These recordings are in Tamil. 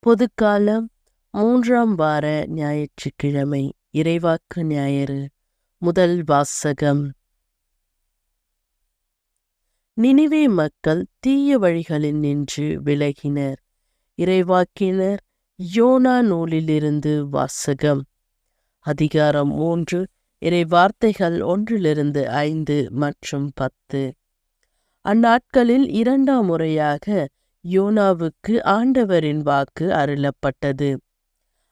பொதுக்காலம் மூன்றாம் வார ஞாயிற்றுக்கிழமை இறைவாக்கு ஞாயிறு முதல் வாசகம். நினிவே மக்கள் தீய வழிகளில் நின்று விலகினர். இறைவாக்கினர் யோனா நூலிலிருந்து வாசகம். அதிகாரம் மூன்று இறை வார்த்தைகள் ஒன்றிலிருந்து ஐந்து மற்றும் பத்து. அந்நாட்களில் இரண்டாம் முறையாக யோனாவுக்கு ஆண்டவரின் வாக்கு அருளப்பட்டது.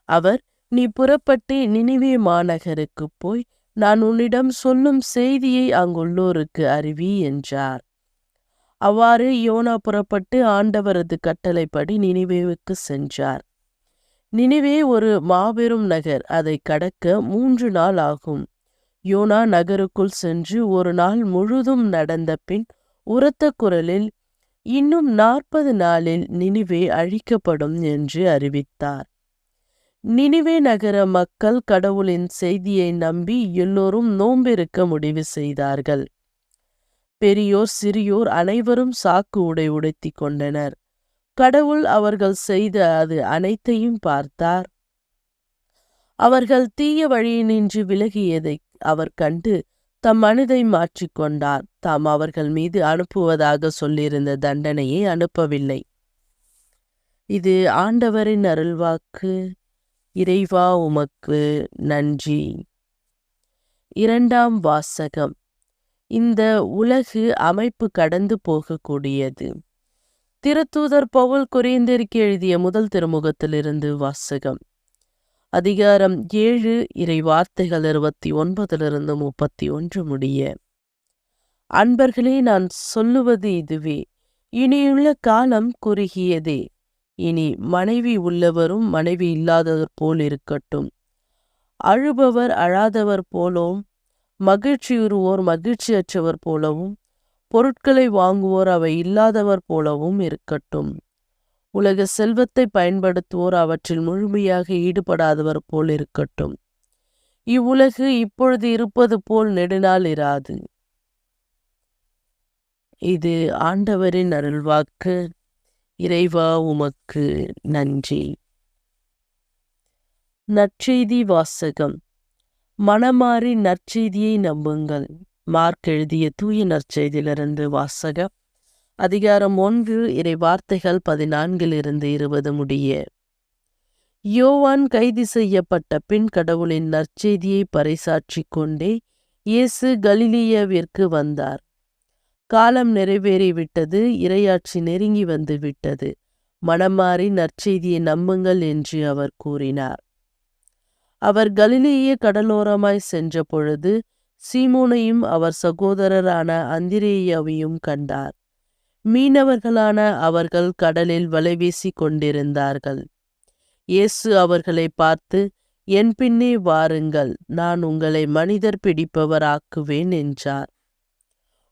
அவர் நீ புறப்பட்டு நினிவே மாநகருக்குப் போய் நான் உன்னிடம் சொல்லும் செய்தியை அங்குள்ளோருக்கு அறிவி என்றார். அவ்வாறு யோனா புறப்பட்டு ஆண்டவரது கட்டளைப்படி நினைவேவுக்கு சென்றார். நினிவே ஒரு மாபெரும் நகர் அதை கடக்க மூன்று நாள் ஆகும். யோனா நகருக்குள் சென்று ஒரு நாள் முழுதும் நடந்த பின் உரத்த குரலில் இன்னும் நாற்பது நாளில் நினிவே அழிக்கப்படும் என்று அறிவித்தார். நினிவே நகர மக்கள் கடவுளின் செய்தியை நம்பி எல்லோரும் நோம்பிருக்க முடிவு செய்தார்கள். பெரியோர் சிறியோர் அனைவரும் சாக்கு உடை உடைத்தி கொண்டனர். கடவுள் அவர்கள் செய்த அது அனைத்தையும் பார்த்தார். அவர்கள் தீய வழியினின்று விலகியதை அவர் கண்டு தம் மனதை மாற்றிக்கொண்டார் தாம் அவர்கள் மீது அனுப்புவதாக சொல்லியிருந்த தண்டனையை அனுப்பவில்லை. இது ஆண்டவரின் அருள்வாக்கு. இறைவா உமக்கு நன்றி. இரண்டாம் வாசகம். இந்த உலகு அமைப்பு கடந்து போகக்கூடியது. திருத்தூதர் பவுல் குறைந்திற்கு எழுதிய முதல் திருமுகத்திலிருந்து வாசகம். அதிகாரம் ஏழு இறை வார்த்தைகள் இருபத்தி ஒன்பதிலிருந்து முப்பத்தி ஒன்று முடிய. அன்பர்களே நான் சொல்லுவது இதுவே. இனியுள்ள காலம் குறுகியதே. இனி மனைவி உள்ளவரும் மனைவி இல்லாதவர் போல் இருக்கட்டும். அழுபவர் அழாதவர் போலவும் மகிழ்ச்சியுறுவோர் மகிழ்ச்சியற்றவர் போலவும் பொருட்களை வாங்குவோர் அவை இல்லாதவர் போலவும் இருக்கட்டும். உலக செல்வத்தை பயன்படுத்துவோர் அவற்றில் முழுமையாக ஈடுபடாதவர் போல் இருக்கட்டும். இவ்வுலகு இப்பொழுது இருப்பது போல் நெடுநாள் இராது. இது ஆண்டவரின் அருள்வாக்கு. இறைவா உமக்கு நன்றி. நற்செய்தி வாசகம். மனமாறி நற்செய்தியை நம்புங்கள். மார்க் எழுதிய தூய நற்செய்தியிலிருந்து வாசகம். அதிகாரம் ஒன்று இறை வார்த்தைகள் பதினான்கிலிருந்து இருபது முடிய. யோவான் கைது செய்யப்பட்ட பின் கடவுளின் நற்செய்தியை பறைசாற்றி கொண்டே இயேசு கலிலியவிற்கு வந்தார். காலம் நிறைவேறிவிட்டது இரையாட்சி நெருங்கி வந்து விட்டது மனமாறி நற்செய்தியை நம்புங்கள் என்று அவர் கூறினார். அவர் கலிலேய கடலோரமாய் சென்ற பொழுது சீமோனையும் அவர் சகோதரரான அந்திரேயாவையும் கண்டார். மீனவர்களான அவர்கள் கடலில் வலைவீசி கொண்டிருந்தார்கள் இயேசு அவர்களை பார்த்து என் பின்னே வாருங்கள் நான் உங்களை மனிதர் பிடிப்பவராக்குவேன் என்றார்.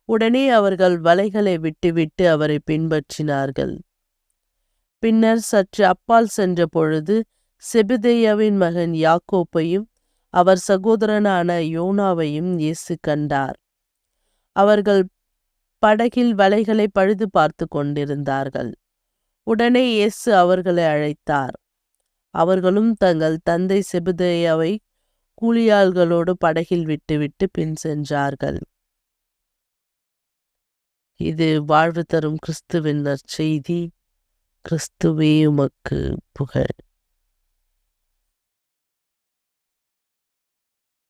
உடனே அவர்கள் வலைகளை விட்டுவிட்டு அவரை பின்பற்றினார்கள். பின்னர் சற்று அப்பால் சென்ற பொழுது செபிதேயாவின் மகன் யாக்கோப்பையும் அவர் சகோதரனான யோனாவையும் இயேசு கண்டார். அவர்கள் படகில் வலைகளை பழுது பார்த்து கொண்டிருந்தார்கள். உடனே இயேசு அவர்களை அழைத்தார். அவர்களும் தங்கள் தந்தை செபுதேயாவை கூலியாள்களோடு படகில் விட்டுவிட்டு பின் சென்றார்கள். இது வாழ்வு தரும் கிறிஸ்துவின் நற்செய்தி. கிறிஸ்துவே உமக்கு புகழ்.